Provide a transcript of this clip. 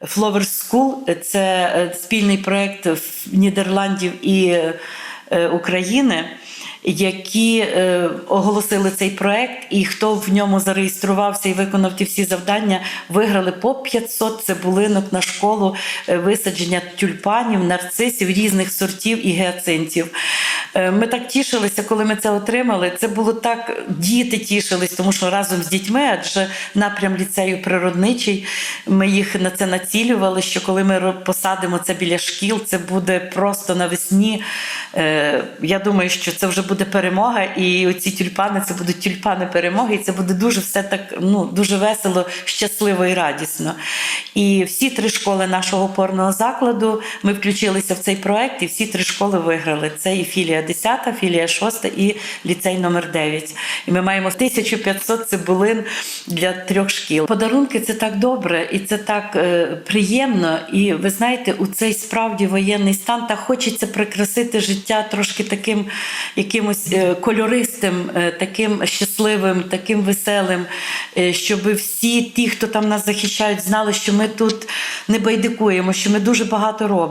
Flower School – це е, спільний проєкт Нідерландів і е, України, які е, оголосили цей проєкт, і хто в ньому зареєструвався і виконав ті всі завдання, виграли по 500 цибулинок на школу висадження тюльпанів, нарцисів різних сортів і гіацинтів. Е, Ми так тішилися, коли ми це отримали. Це було так, діти тішились, тому що разом з дітьми, адже напрям ліцею природничий, ми їх на це націлювали. Що коли ми посадимо це біля шкіл, це буде просто навесні. Е, Я думаю, що це вже буде перемога, і оці тюльпани це будуть тюльпани перемоги, і це буде дуже все так ну дуже весело, щасливо і радісно. І всі три школи нашого опорного закладу ми включилися в цей проект, і всі три школи виграли. Це і філія 10, філія 6 і ліцей номер 9. І ми маємо 1500 цибулин для трьох шкіл. Подарунки це так добре і це так е, приємно. І ви знаєте, у цей справді воєнний стан так хочеться прикрасити життя трошки таким якимось е, кольористим, е, таким щасливим, таким веселим, е, щоб всі ті, хто там нас захищають, знали, що ми тут не байдикуємо, що ми дуже багато робимо.